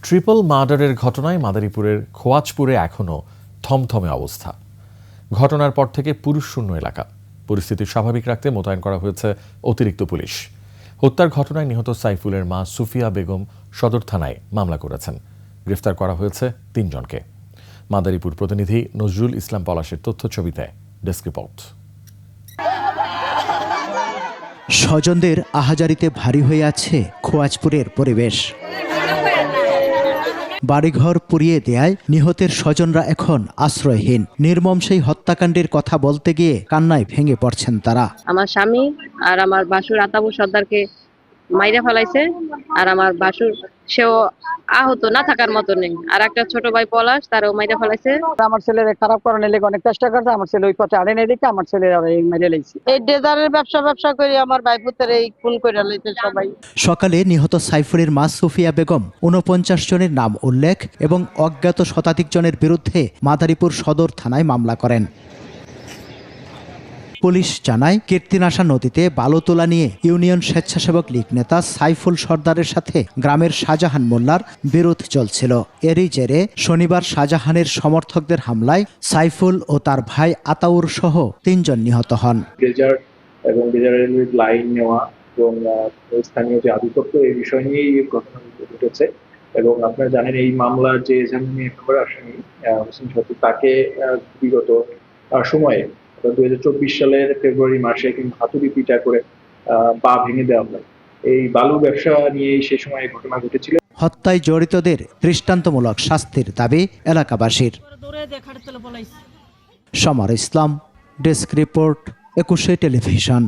Triple মার্ডারের ঘটনায় মাদারীপুরের খোয়াজপুরে এখনও থমথমে অবস্থা। ঘটনার পর থেকে পুরুষ শূন্য এলাকা। পরিস্থিতি স্বাভাবিক রাখতে মোতায়েন করা হয়েছে অতিরিক্ত পুলিশ। হত্যার ঘটনায় নিহত সাইফুলের মা সুফিয়া বেগম সদর থানায় মামলা করেছেন। গ্রেফতার করা হয়েছে তিনজনকে। মাদারীপুর প্রতিনিধি নজরুল ইসলাম পলাশের তথ্য ছবিতে ডেস্ক রিপোর্ট। স্বজনদের আহাজারিতে ভারী হয়ে আছে খোয়াজপুরের পরিবেশ। বাড়িঘর পুড়িয়ে দেয়ায় নিহতের স্বজনরা এখন আশ্রয়হীন। নির্মম সেই হত্যাকাণ্ডের কথা বলতে গিয়ে কান্নায় ভেঙে পড়ছেন তারা। আমার স্বামী আর আমার বাসুর আতাবু সর্দারকে মাইরা ফেলাইছে আর আমার বাসুর সেও আহত না থাকার মতো নেই আর একটা ছোট ভাই পলাশ তারও মাইরা ফেলাইছে। আমার ছেলের খারাপ করার লেগে অনেক চেষ্টা করছে আমার ছেলে ওই পথে আড়ে নেই দেখে আমার ছেলে মেরে লেগেছে। এই ডেজারের ব্যবসা ব্যবসা করে আমার ভাই পুতের এই খুন করে লাইছে সবাই। সকালে নিহত সাইফুলের মা সুফিয়া বেগম উনপঞ্চাশ জনের নাম উল্লেখ এবং অজ্ঞাত শতাধিক জনের বিরুদ্ধে মাদারীপুর সদর থানায় মামলা করেন। পুলিশ জানায়, কীর্তিনাশা নদীতে বালু তোলা নিয়ে ইউনিয়ন স্বেচ্ছাসেবক লীগ নেতা সাইফুল সর্দারের সাথে গ্রামের শাহজাহান মোল্লার বিরোধ চলছিল। এরই জেরে শনিবার শাহজাহানের সমর্থকদের হামলায় সাইফুল ও তার ভাই আতাউর সহ তিনজন নিহত হন। এবং লাইন নেওয়া এবং স্থানীয় যে আধিপত্য, এই বিষয় নিয়েই ঘটনা ঘটেছে। এবং আপনারা জানেন, এই মামলার যে নম্বর আসামি হোসেন তাকে বিগত সময়ে দুই হাজার চব্বিশ সালের ফেব্রুয়ারি মাসে কিন্তু হাতুড়ি পিটা করে পা ভেঙে দেওয়া হয়। এই বালু ব্যবসা নিয়েই সে সময় ঘটনা ঘটেছিল। হত্যায় জড়িতদের দৃষ্টান্তমূলক শাস্তির দাবি এলাকাবাসীর। Samar Islam, desk report, Ekushey television.